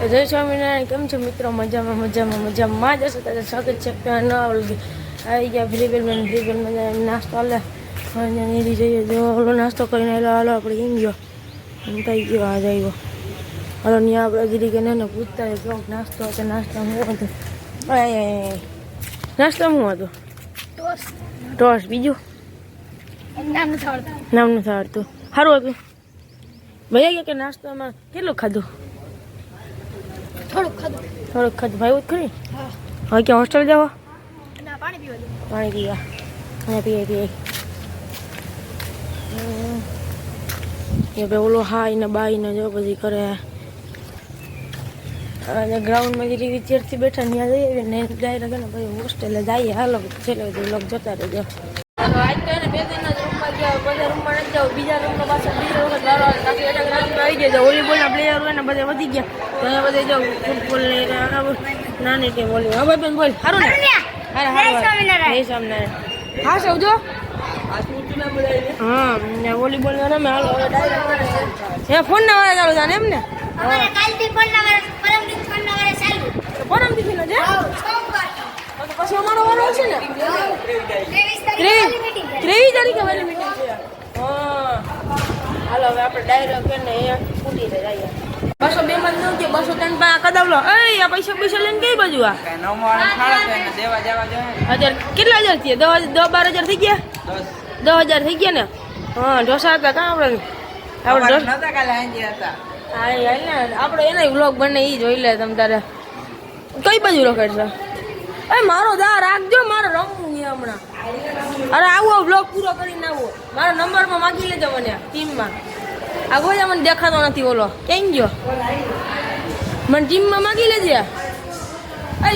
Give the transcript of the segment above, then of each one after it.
તો જય સ્વામિનારાયણ કેમ છો મિત્રો? મજામાં મજામાં મજામાં. જ હશે ત્યારે સ્વાગત છે ન આવડું આવી ગયા ફ્રીબેલમાં ફ્રીબેલમાં નાસ્તો હાલે નીરી જઈએ. જો ઓલો નાસ્તો કરીને હાલો હાલો આપણે એમ ગયો. થઈ ગયો આ આવ્યો. હાલો ત્યાં આપણે ગીરી કે ને પૂછતા હોય કેવો નાસ્તો હતો નાસ્તો હું હતું. નાસ્તો હું હતું? ટોસ બીજું? નામ નથી આવડતું. સારું હતું ભૈયા ગયા કે નાસ્તામાં કેટલું ખાધું? થોડુંક ખાધું. થોડુંક ખાધું. ભાઈ ખરી? હવે ક્યાં હોસ્ટેલ જવા? પાણી પીવા પાણી પીવા અને પીએ પીએ એ ભાઈ ઓલો હાઈ ને બાઈ ને જો બધી કરે. અને ગ્રાઉન્ડમાં જે વિદ્યાર્થી બેઠા ત્યાં જઈએ ને ડાયરેક્ટ ને પછી હોસ્ટેલે જઈએ. હાલો છેલ્લે બધું લોક જતા રહેજો આજ તો એને બે દિનના જ રૂમમાં ગયા બધા રૂમમાં નથી જાવ બીજા રૂમમાં પાછળ બીજો વખત વારો આવે કાંકી એટલે ગ્રાઉન્ડમાં તો વોલીબોલના પ્લેયર હોય ને બધા વધી ગયા. તો અહીંયા બધા જો ફૂટબોલ ને નાની ટીમ વોલી હા ભાઈ બેન બોલ. સારું ને? અરે હારે જય સ્વામિનારાયણ. હા સૌજો? હા ને વોલીબોલ રમે હાલો એ ફોન ના વાળા ચાલુ થાય ને એમ ને? પરમ દીધી છે? પછી અમારો ને? ત્રેવીસ તારીખે વાળી છે. મીટિંગ છે. હા. હાલો હવે આપણે ડાયરેક્ટ છે ને અહીંયા બસો બે માં નવ કે બસો ત્રણ પા કદાવલો. એ આ પૈસા પૈસા લઈને કઈ બાજુ આ? કાંઈ નવ માણસ ખાડા તો એને દેવા જવા જોઈએ હજાર કેટલા હજાર થયા? દસ દસ બાર હજાર થઈ ગયા? દસ. દસ હજાર થઈ ગયા ને? હા ઢોસા હતા કાં આપણે આપણે અમારે ઢોસા નહોતા કાલે હાંજે હતા. હા એ હાલ ને આપણે એના વ્લોગ બને એ જોઈ લે તમ તારે. કઈ બાજુ છે એ મારો દા રાખજો મારે રમવું છે હમણાં. અરે આવો વ્લોગ પૂરો કરીને આવો. મારો નંબરમાં માગી લેજો મને ટીમમાં. આ કોઈ મને દેખાતો નથી ઓલો. ક્યાં ગયો? મને ટીમમાં માગી લેજે. એ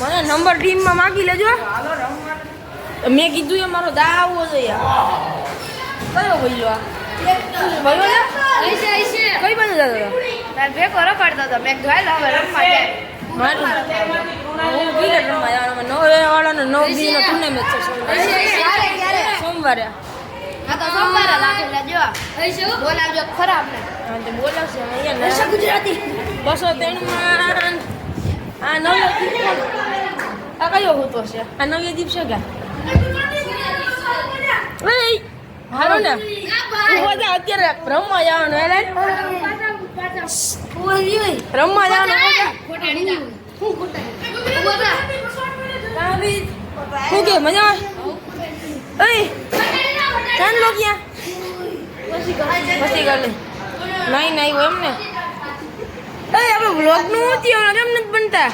મને નંબર ટીમમાં માગી લેજો. મેં કીધું એ મારો દા આવવો જોઈએ કયો હશે. કઈ બાજુ જતો હતો? ભેગો રખડતો હતો. મેં કીધું હાલ હવે રમવા જાય. સોમવારે. ક્યારે, ક્યારે? સોમવારે આ તો સોમવારે રાખેલા જો. બોલાવજો ખરા અમને. હા તે બોલાવશે અહીંયા ને. ગુજરાતી. બસો ત્રણમાં આ નવ્ય દીપ આ કયો હોતો છે? આ નવ્ય દીપ છે કે? એ હાલો ને. અત્યારે રમવા જવાનું હેલે. રમવા જવાનું શું કે મજા એ ચાંદ લો ક્યાં પછી ગલે નહીં નહીં એમ ને. એ, આપણે વ્લોગનું શું થયું કેમ નથી બનતા?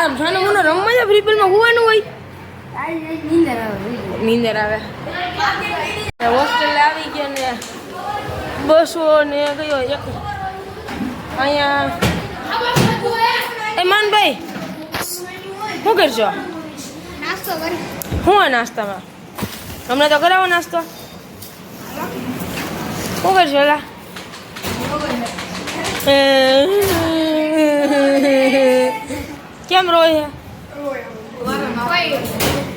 આમ રમવા જાય ફ્રી માં હોવાનું હોય. નીંદર આવે. હોસ્ટેલ આવી ગયો ને. બસો ને કયો, એક. અહીંયા. એ માનભાઈ, શું કરશો? નાસ્તો કરી. હું નાસ્તામાં? હમણાં તો કરાવો નાસ્તો. શું કરશો એલા? કેમ રોય છે?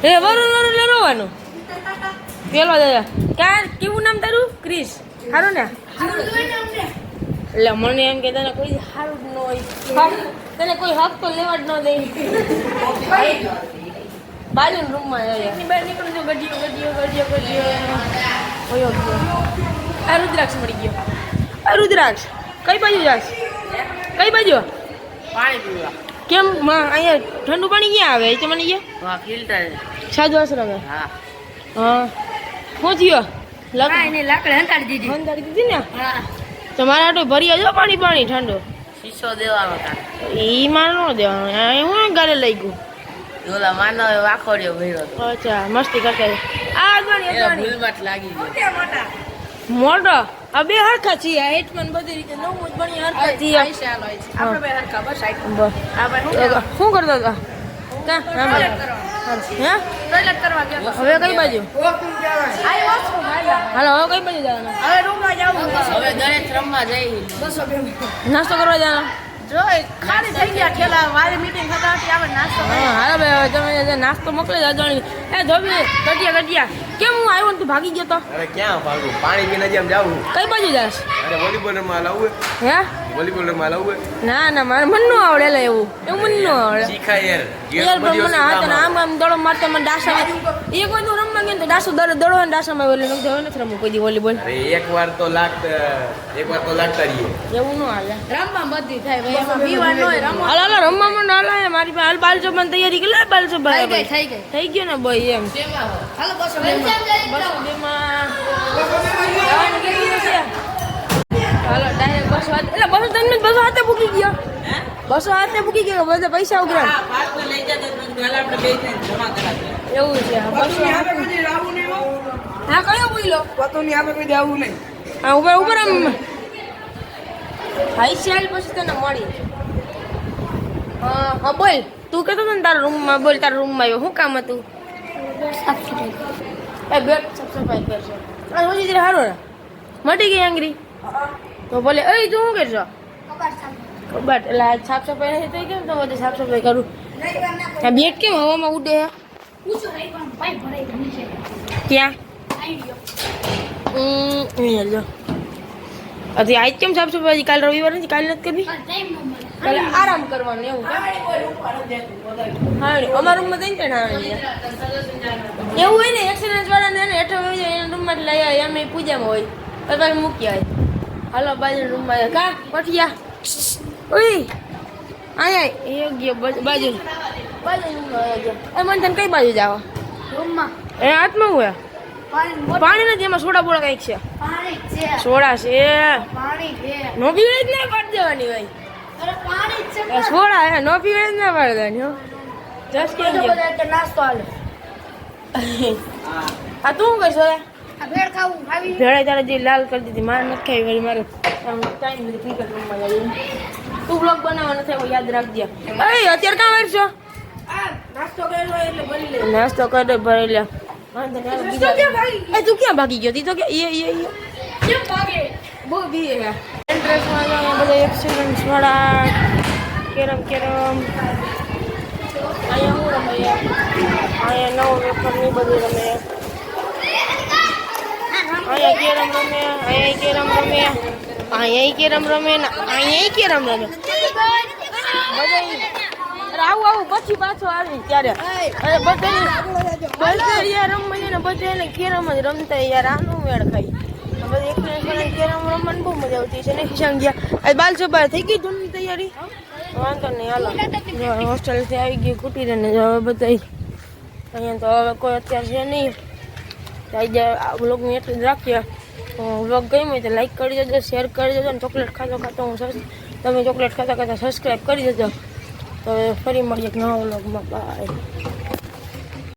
એ વરુણ વરુણ એટલે રોવાનું. પેલો દાદા ક્યાં કેવું નામ તારું? ક્રિસ સારું ને? એટલે મને એમ કે તને કોઈ સારું ન હોય. તને કોઈ હક તો લેવા જ ન દે. બાજુ રૂમમાં એકની બહાર નીકળું છું ગડીયો ગડીયો ગડીયો ગડીયો ઓયો ગયો આ રુદ્રાક્ષ મળી ગયો. આ રુદ્રાક્ષ. કઈ બાજુ જાશ કઈ બાજુ? પાણી પીવા. કેમ? માં અહીંયા ઠંડુ પાણી ક્યાં આવે? એ તો મને ગયા ફિલ્ટર સાધુ આશ્રમે? હા. હા. લગ લાકડે હંતાડી દીધી. હંતાડી દીધી ને? હા. તમારા આટો ભરી આવજો પાણી પાણી ઠંડુ. શીશો દેવાનો ઈ માર ન દેવાનો. હું ગાડે લઈ ગયું. ઓલા માનવ વાખોડ્યો ભર્યો હતો. અચ્છા મસ્તી કરતા આ અગવાણી એ ભૂલમાં લાગી ગયો. મોટો આ બે હરખા છીએ. આ હેટમન બધી રીતે નવું જ બની હરખા. છીએ આપણે બે હરખા બસ બસ. શું કરતો હતા? ક્યાં? હા, બોલો. હે? ટોયલેટ કરવા ગયો. હવે કઈ બાજુ? હાલો હવે કઈ બાજુ જવાનું? રમવા જઈ નાસ્તો કરવા જવાનો? જો ખાલી થઈ ગયા ઠેલા મારી મીટિંગ થતા હતી આપણે નાસ્તો હા હાલો ભાઈ હવે તમે નાસ્તો મોકલી દો અજાણી. એ ધોબી કેમ હું આવ્યો ને તું ભાગી ગયો તો? અરે ક્યાં ભાગું? પાણી પીને જેમ જાવું કઈ બાજુ જાસ અરે વોલીબોલ રમવા લાવું હે. વોલીબોલ રમવા લાવું ના ના મારે મનનું આવડે લે એવું. એવું મનનું આવડે. શીખાય યાર. યાર પણ મને હાથ અને આમ આમ દોડો મારતો મને ડાસા એ કોઈ તું ગયો ને તો ડાસો દડો દડો ને ડાસામાં વેલો નથી હવે નથી રમવું કોઈ દી વોલીબોલ. અરે એક વાર તો લાગત એક વાર તો લાગતા રહીએ એવું ન હાલે. રમવા બધી થાય ભાઈ. એમાં પીવાનું હોય રમવા હાલ હાલ રમવા માં ના લાય મારી પાસે હાલ બાલજો બન તૈયારી કે લે બાલજો ભાઈ થઈ ગઈ થઈ ગઈ. થઈ ગયો ને ભાઈ એમ. હાલો બસો. બસો બેમાં. જવાનું હાલો ડાયરેક્ટ બસો હાથે એટલે બસો તમને બસો હાથે ભૂકી ગયો. બસો હાથે ભૂકી ગયો બધા પૈસા ઉઘરા એવું છે. હા કયો બોલો હા ઉપર ઉપર આમ હાઈ ચાલ પછી તને મળી. હા હા બોલ. તું કહેતો હતો ને તારા રૂમમાં બોલ તારા રૂમમાં આવ્યો. શું કામ હતું? એ બેટ સાફ સફાઈ કરશો આ રોજી જરા હારો ને મટી ગઈ આંગરી તો બોલે એ તું શું કરશો કબાટ એટલે સાફ સફાઈ નથી થઈ કેમ તો બધે સાફ સફાઈ કરું. આ બેટ કેમ હવામાં ઉડે? ક્યાં? હજી આજ કેમ સાફ સફાઈ કાલ રવિવાર નથી, કાલ નથી કરવી? કાલે આરામ કરવાનું, એવું હા રૂમમાં આવે છે એવું હોય ને એક્સિડન્ટ એને હેઠળ હોય રૂમમાં લઈ આવે એમ પૂજામાં હોય. તો પાછું મૂકી આવે હાલો બાજુ રૂમમાં કા, પઠિયા? ઓય અહીંયા એ ગયો બાજુ. ગયા મને તને કઈ બાજુ જાવ એ હાથમાં હોય પાણી નથી એમાં સોડા બોડા કંઈક છે. સોડા છે. નો પીવે જ ના પાડી દેવાની ભાઈ સોડા હે નો પીવે જ ના પાડી દેવાની હો. જસ એટલે નાસ્તો હાલે. આ તું શું કરશો ભેળ ખાવું ખાવી. તારે જે લાલ કરી દીધી મારે નથી ખાઈ વળી મારે. ટાઈમ રમવા જવું તું બ્લોગ બનાવવાનો થાય યાદ રાખજે. અરે અત્યારે કાં કરેલો એટલે નાસ્તો કરે ભરી લે. એ તું ક્યાં ભાગી ગયો? તી તો કે એ એ કેમ ભાગે? બહુ બી એન્ટ્રન્સમાં અહીંયા બધા એક્સિડન્ટ વાળા. Carrom carrom. અહીંયા હું રમે? અહીંયા નવ વેફરની બધું રમે. અહીંયા કેરમ રમે અહીંયા કેરમ રમે. અહીંયા કેરમ રમે ને અહીંયા કેરમ રમે બધા આવું આવું પછી પાછો આવી ત્યારે. અરે બધા બધા યાર ને બધા એને કેરમ જ રમતા યાર, આનું મેળ ખાઈ એકને કેરમ રમવાની બહુ મજા આવતી છે. ને ગયા. આજ બાલ ચોબાર થઈ ગઈ ધૂમની તૈયારી? વાંધો નહીં, હાલો. હોસ્ટેલથી આવી ગઈ કુટી ને હવે બધા અહીંયા તો હવે કોઈ અત્યારે છે નહીં. વ્લોગને એટલું જ રાખીએ. વ્લોગ ગમ્યો હોય તો લાઈક કરી દેજો શેર કરી દેજો અને ચોકલેટ ખાતો ખાતો હું તમે ચોકલેટ ખાતા ખાતા સબસ્ક્રાઈબ કરી દેજો. તો ફરી મળીએ એક નવા વ્લોગમાં બાય